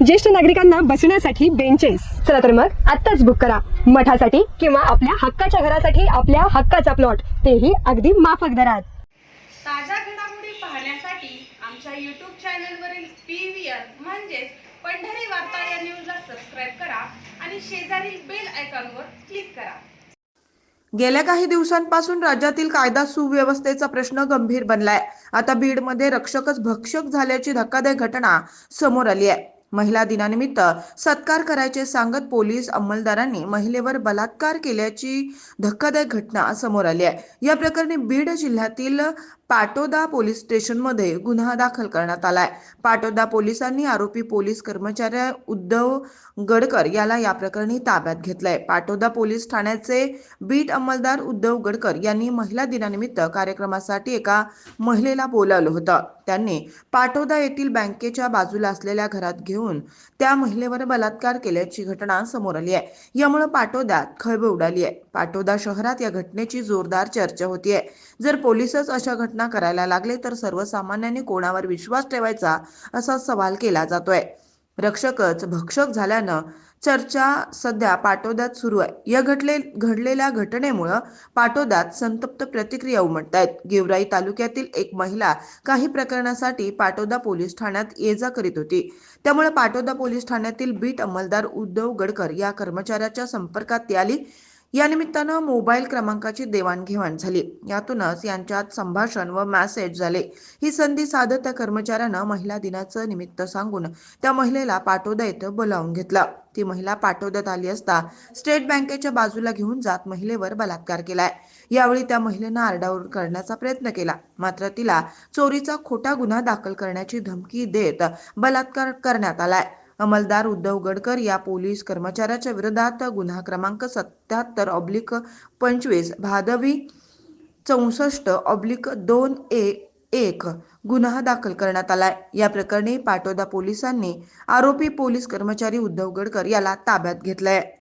ज्येष्ठ नागरिकांना बसण्यासाठी बेंचेस चला तर मग आत्ताच बुक करा. मठासाठी किंवा आपल्या हक्काच्या घरासाठी आपल्या हक्काचा प्लॉट तेही अगदी माफक दरात. ताज्या घडामोडी पाहण्यासाठी आमच्या यूट्यूब चॅनलवरील पी व्ही आर म्हणजेच पंढरी वार्ता या न्यूजला सबस्क्राईब करा आणि शेजारील बेल आयकॉनवर क्लिक करा. गेल्या काही दिवसांपासून राज्यातील कायदा सुव्यवस्थेचा प्रश्न गंभीर बनलाय. आता बीडमध्ये रक्षकच भक्षक झाल्याची धक्कादायक घटना समोर आली आहे. महिला दिनानिमित्त सत्कार करायचे सांगत पोलीस अंमलदारांनी महिलेवर बलात्कार केल्याची धक्कादायक घटना समोर आली आहे. या प्रकरणी बीड जिल्ह्यातील पाटोदा पोलीस स्टेशनमध्ये गुन्हा दाखल करण्यात आलाय पाटोदा पोलिसांनी आरोपी पोलीस कर्मचारी उद्धव गडकर याला या प्रकरणी ताब्यात घेतलंय. पाटोदा पोलीस ठाण्याचे बीट अंमलदार उद्धव गडकर यांनी महिला दिनानिमित्त कार्यक्रमासाठी एका महिलेला बोलावलं होतं. त्यांनी पाटोदा येथील बँकेच्या बाजूला असलेल्या घरात घेऊन त्या महिलेवर बलात्कार केल्याची घटना समोर आली आहे. यामुळे पाटोद्यात खळबळ उडाली आहे. पाटोदा शहरात या घटनेची जोरदार चर्चा होतीये जर पोलीसच अशा घटना करायला लागले तर सर्वसामान्यांनी कोणावर विश्वास ठेवायचा असा सवाल केला जातोय. रक्षकच भक्षक झाल्यानं चर्चा सध्या पाटोद्यात सुरू आहे. या घटले घडलेल्या घटनेमुळं पाटोद्यात संतप्त प्रतिक्रिया उमटत आहेत गेवराई तालुक्यातील एक महिला काही प्रकरणासाठी पाटोदा पोलीस ठाण्यात ये जा करीत होती. त्यामुळे पाटोदा पोलीस ठाण्यातील बीट अंमलदार उद्धव गडकर या कर्मचाऱ्याच्या संपर्कात आली. या निमित्तानं मोबाईल क्रमांकाची देवाणघेवाण झाली. यातूनच यांच्यात संभाषण व मॅसेज झाले. ही संधी साधत त्या कर्मचाऱ्यानं महिला दिनाचं निमित्त सांगून त्या महिलेला पाटोदा येथे बोलावून घेतलं. ती महिला पाटोद्यात आली असता स्टेट बँकेच्या बाजूला घेऊन जात महिलेवर बलात्कार केलाय. यावेळी त्या महिलेनं आरडाओरड करण्याचा प्रयत्न केला. मात्र तिला चोरीचा खोटा गुन्हा दाखल करण्याची धमकी देत बलात्कार करण्यात आलाय. अंमलदार उद्धव गडकर या पोलीस कर्मचाऱ्याच्या विरोधात गुन्हा क्रमांक सत्याहत्तर ऑब्लिक पंचवीस भादवी चौसष्ट ऑब्लिक दोन ए एक गुन्हा दाखल करण्यात आलाय. या प्रकरणी पाटोदा पोलिसांनी आरोपी पोलीस कर्मचारी उद्धव गडकर याला ताब्यात घेतलाय.